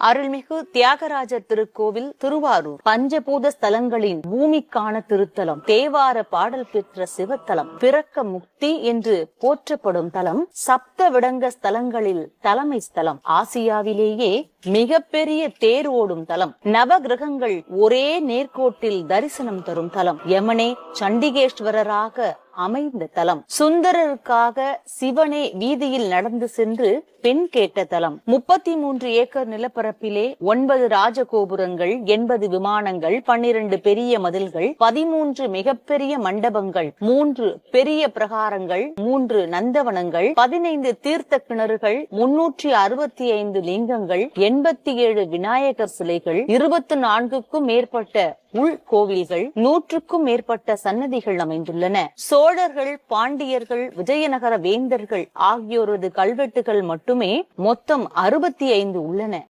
அருள்மிகு தியாகராஜர் திருக்கோவில் திருவாரூர் பஞ்சபூத ஸ்தலங்களின் பூமிக்கான திருத்தலம் தேவார பாடல் பெற்ற சிவத்தலம் பிறக்க முக்தி என்று போற்றப்படும் தலம் சப்த விடங்க ஸ்தலங்களில் தலைமை ஸ்தலம் ஆசியாவிலேயே மிகப்பெரிய தேர் ஓடும் தலம் நவ கிரகங்கள் ஒரே நேர்கோட்டில் தரிசனம் தரும் தலம் யமனே சண்டிகேஸ்வரராக அமைந்த தலம். சுந்தரருக்காக சிவனே வீதியில் நடந்து சென்று பெண் கேட்ட தலம். முப்பத்தி மூன்று ஏக்கர் நிலப்பரப்பிலே ஒன்பது ராஜகோபுரங்கள் எண்பது விமானங்கள் பன்னிரண்டு பெரிய மதில்கள் பதிமூன்று மிகப்பெரிய மண்டபங்கள் மூன்று பெரிய பிரகாரங்கள் மூன்று நந்தவனங்கள் பதினைந்து தீர்த்த கிணறுகள் முன்னூற்றி அறுபத்தி ஐந்து லிங்கங்கள் எண்பத்தி ஏழு விநாயகர் சிலைகள் இருபத்தி நான்குக்கும் மேற்பட்ட உள் கோவில்கள் நூற்றுக்கும் மேற்பட்ட சன்னதிகள் அமைந்துள்ளன. சோழர்கள் பாண்டியர்கள் விஜயநகர வேந்தர்கள் ஆகியோரது கல்வெட்டுகள் மட்டுமே மொத்தம் அறுபத்தி ஐந்து உள்ளன.